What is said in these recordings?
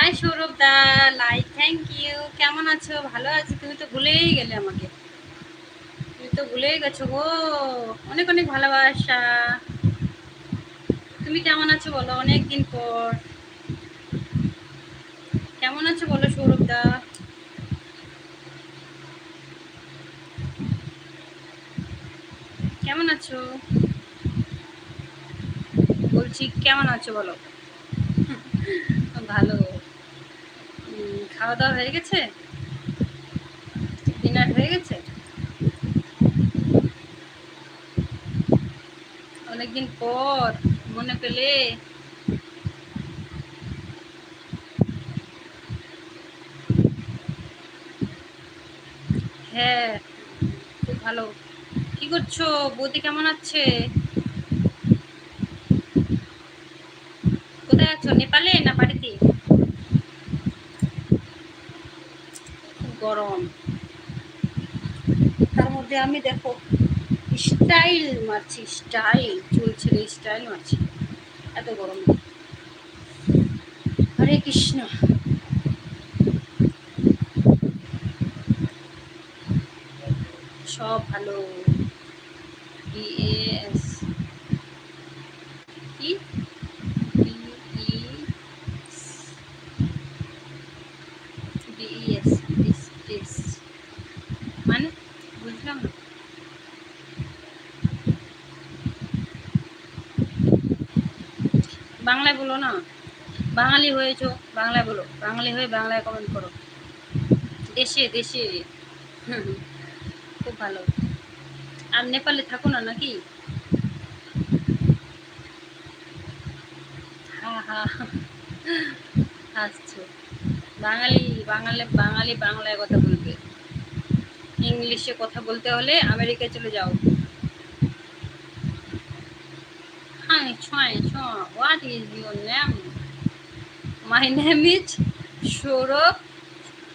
High Sourav দা like thank you কেমন আছো? ভালো আছি। তুমি তো ভুলেই গেলে আমাকে। তুমি তো ভুলেই গেছো গো। অনেক অনেক ভালোবাসা। তুমি কেমন আছো বলো? অনেক দিন পর। কেমন আছো বলো সৌরভ দা কেমন আছো? বলছি, কেমন আছো বলো? ভালো। খাওয়া দাওয়া হয়ে গেছে? ডিনার হয়ে গেছে? অনেকদিন পর, মনে পেলে। হ্যাঁ খুব ভালো। কি করছ? বৌদি কেমন আছে? কোথায় আছো? নেপালে না বাড়িতে খুব গরম। তার মধ্যে আমি দেখো স্টাইল মারছি স্টাইল চুল ছেড়ে স্টাইল মারছি। এত গরম। হরে কৃষ্ণ। সব ভালো। ডিএস কি ডিএস ডিএস মানে বুঝলাম না বাংলায় বলো না। বাঙালি হয়েছো, বাংলায় বলো। বাঙালি হয়ে বাংলায় কমেন্ট করো। দেশে দেশে। খুব ভালো। আর নেপালে থাকো না নাকি? হা হা। বাঙালি বাঙালি বাঙালি বাংলায় কথা বলবে। ইংলিশে কথা বলতে হলে আমেরিকায় চলে যাও। হাই ছয় ছ what is your name my name is Sourav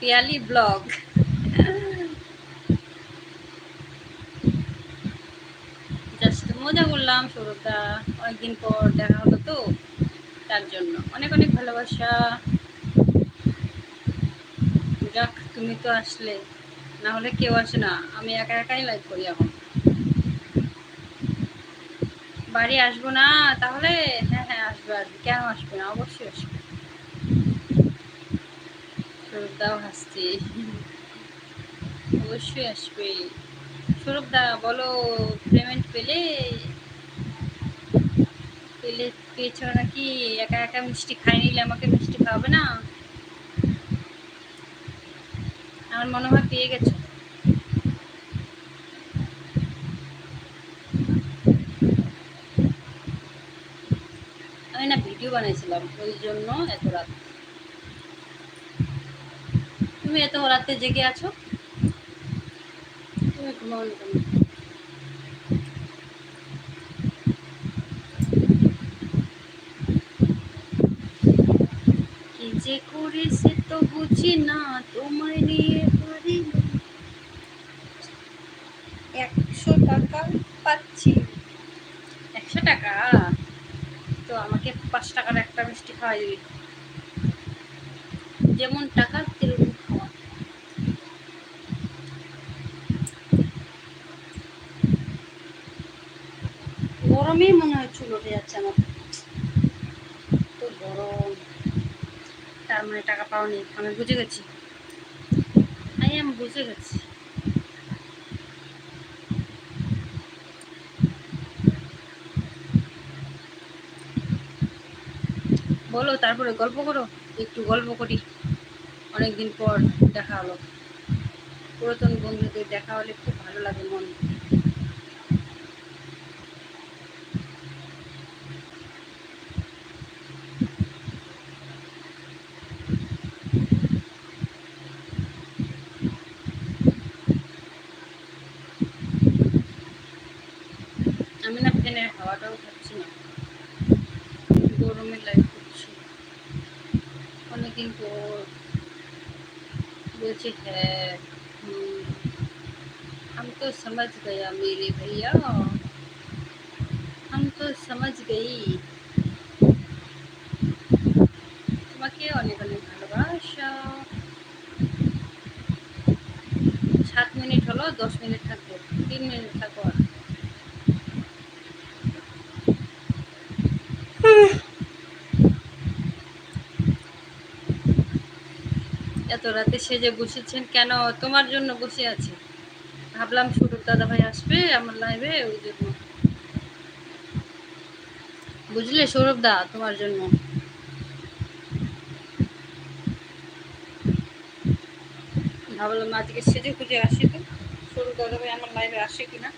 Piyali blog just মজা করলাম সৌরভদা অনেকদিন পর দেখা হলো তো, তার জন্য। অনেক অনেক ভালোবাসা। যাক, তুমি তো আসলে। না হলে কেউ আসে না। আমি একা একাই লাইভ করি এখন। বাড়ি আসব না, তাহলে হ্যাঁ হ্যাঁ আসবে আসবে। কেন আসবে না? অবশ্যই আসবে। সৌরভদাও হাসছে। অবশ্যই আসবে। সৌরভদা বলো পেমেন্ট পেলে? পেলে, পেয়েছ নাকি? একা একা মিষ্টি খাই নিলে আমাকে মিষ্টি খাওয়াবে না? আমার মনে হয় পেয়ে গেছো আমি না ভিডিও বানিয়েছিলাম, ওই জন্য এত রাত। তুমি এত রাতে জেগে আছো? তুমি ঘুমাও কি যে করেছে তো বুঝি না তোমায় নিয়ে পারি না। একশো টাকা পাচ্ছি একশো টাকা তো আমাকে পাঁচ টাকার একটা মিষ্টি খাওয়াই দিবি। যেমন টাকা তেরকম খাওয়া। গরমেই মনে হয় চুল উঠে যাচ্ছে আমার। তো গরম। তার মানে টাকা পাওনি, আমি বুঝে গেছি। আমি বুঝে গেছি। বলো, তারপরে গল্প করো, একটু গল্প করি। অনেকদিন পর দেখা হলো। পুরাতন বন্ধুদের দেখা হলে খুব ভালো লাগে মন। অনেকদিন পর বলছে হ্যাঁ हम तो समझ गया मेरे भैया हम तो समझ गई তোমাকে অনেক অনেক ভালোবাসা। সাত মিনিট হলো, দশ মিনিট থাকব, তিন মিনিট থাকব আর এত রাতে সেজে বসেছেন, কেন তোমার জন্য বসে আছি? ভাবলাম ছোট দাদা ভাই আসবে আমার লাইভে ওই জন্য বুঝলে সৌরভ দা, তোমার জন্য। ভাবলাম আজকে সেজে খুঁজে আসি তো। সৌরভ দাদা ভাই আমার লাইভে আসে কিনা?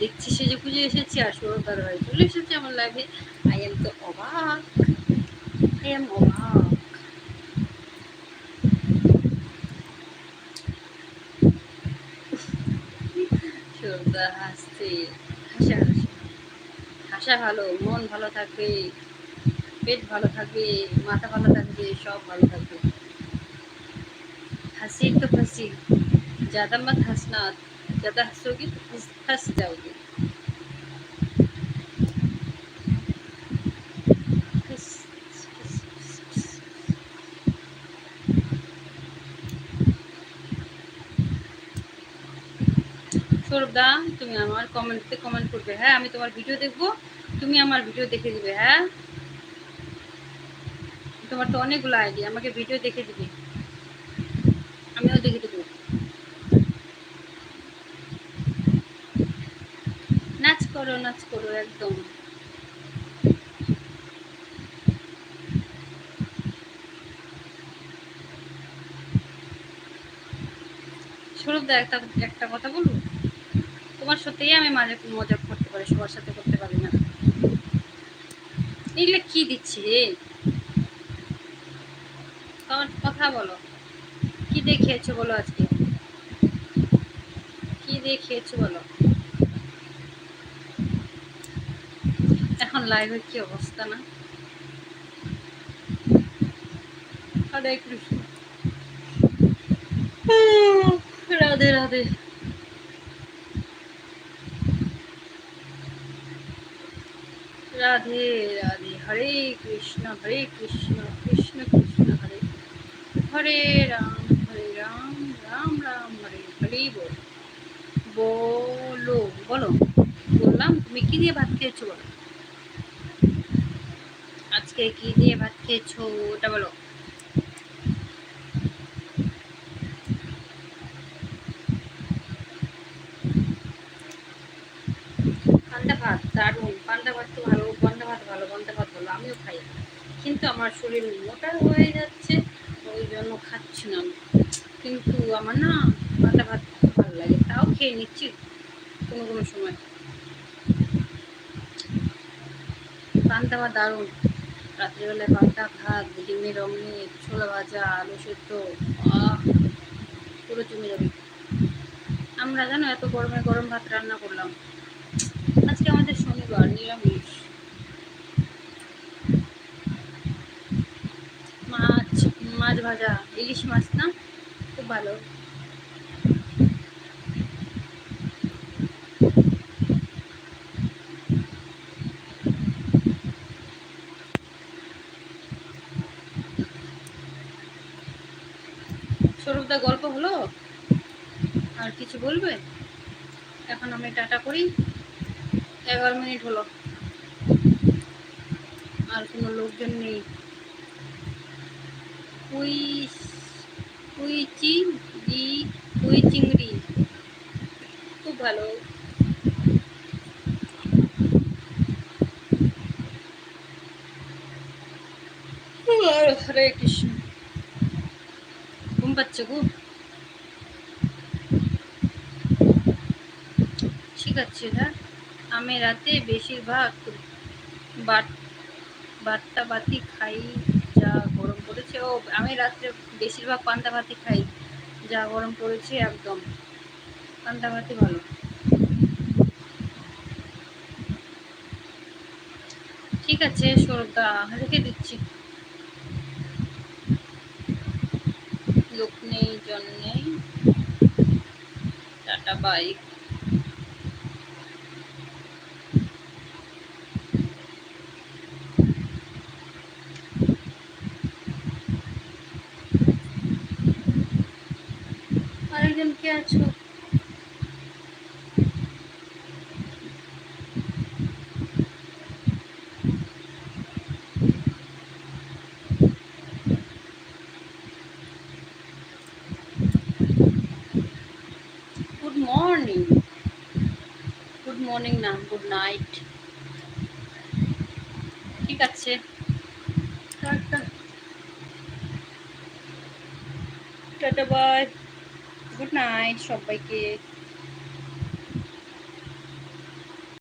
দেখছি সেজে খুঁজে এসেছি আর সৌরভ দাদা ভাই চলে এসেছে আমার লাইভে আই এম তো অবাক। আই এম অবাক। সৌরভদা হাসছে হাসা হাসি হাসা ভালো মন ভালো থাকবে পেট ভালো থাকবে মাথা ভালো থাকবে সব ভালো থাকবে हंसी तो फंसी ज़्यादा मत हंसना ज़्यादा हंसोगी तो फंस फंस जाओगी সৌরভদা তুমি আমার কমেন্টে কমেন্ট করবে। হ্যাঁ আমি তোমার ভিডিও দেখব, তুমি আমার ভিডিও দেখে দিবে হ্যাঁ? তোমার তো অনেকগুলো আইডি আমাকে ভিডিও দেখে দিবে। আমিও দেখে দেবো। নাচ করো নাচ করো, একদম। সৌরভদা একটা একটা কথা বলব? তোমার সত্যিই আমি মাঝে মজা করতে পারি, সবার সাথে করতে পারি না। এগুলো কি দিচ্ছি তোমার কথা বলো। কি দিয়ে খেয়েছো বলো আজকে? কি দিয়ে খেয়েছো বলো? এখন লাইভের কি অবস্থা না? রাধে রাধে। রাধে রাধে, হরে কৃষ্ণ হরে কৃষ্ণ কৃষ্ণ কৃষ্ণ, হরে হরে রাম হরে রাম রাম রাম, হরে হরে বল। বলো বলো, বললাম, তুমি কি দিয়ে ভাত খেয়েছো বলো? আজকে কি দিয়ে ভাত খেয়েছো ওটা বলো পান্তা ভাত দারুণ পান্তা ভাত তো ভালো, পান্তা ভাত ভালো, পান্তা ভাত ভালো, আমিও খাই কিন্তু আমার শরীর মোটা হয়ে যাচ্ছে, ওই জন্য খাচ্ছি না কিন্তু আমার না পান্তা ভাত ভালো লাগে, তাও খেয়ে নিচ্ছি কোনো কোনো সময়। পান্তা ভাত দারুণ। রাত্রিবেলায় পান্তা ভাত, ডিমের অমলেট, ছোলা ভাজা, আলু সেদ্ধ পুরো জমে যাবে। আমরা জানো এত গরমে গরম ভাত রান্না করলাম। আজকে আমাদের শনিবার, নিরামিষ। মাছ মাছ ভাজা, ইলিশ মাছ না? খুব ভালো। স্বরূপদা গল্প হলো? আর কিছু বলবে? এখন আমি টাটা করি। এগারো মিনিট হলো। আর কোনো লোকজন নেই। কুই কুই চিংড়ি কুই চিংড়ি। খুব ভালো। হরে কৃষ্ণ। ঘুম পাচ্ছে গো। ঠিক আছে হ্যাঁ? আমি রাতে বেশিরভাগ বাট বাট্টা বাতি খাই, যা গরম পড়েছে। ও, আমি রাত্রে বেশিরভাগ পান্তা ভাতি খাই, যা গরম পড়েছে একদম। পান্তা ভাতি ভালো। ঠিক আছে সৌরভদা রেখে দিচ্ছি। লোক নেই, জন নেই। টাটা বাইক মর্নিং না গুড নাইট ঠিক আছে। Tata tata bye good night সবাইকে।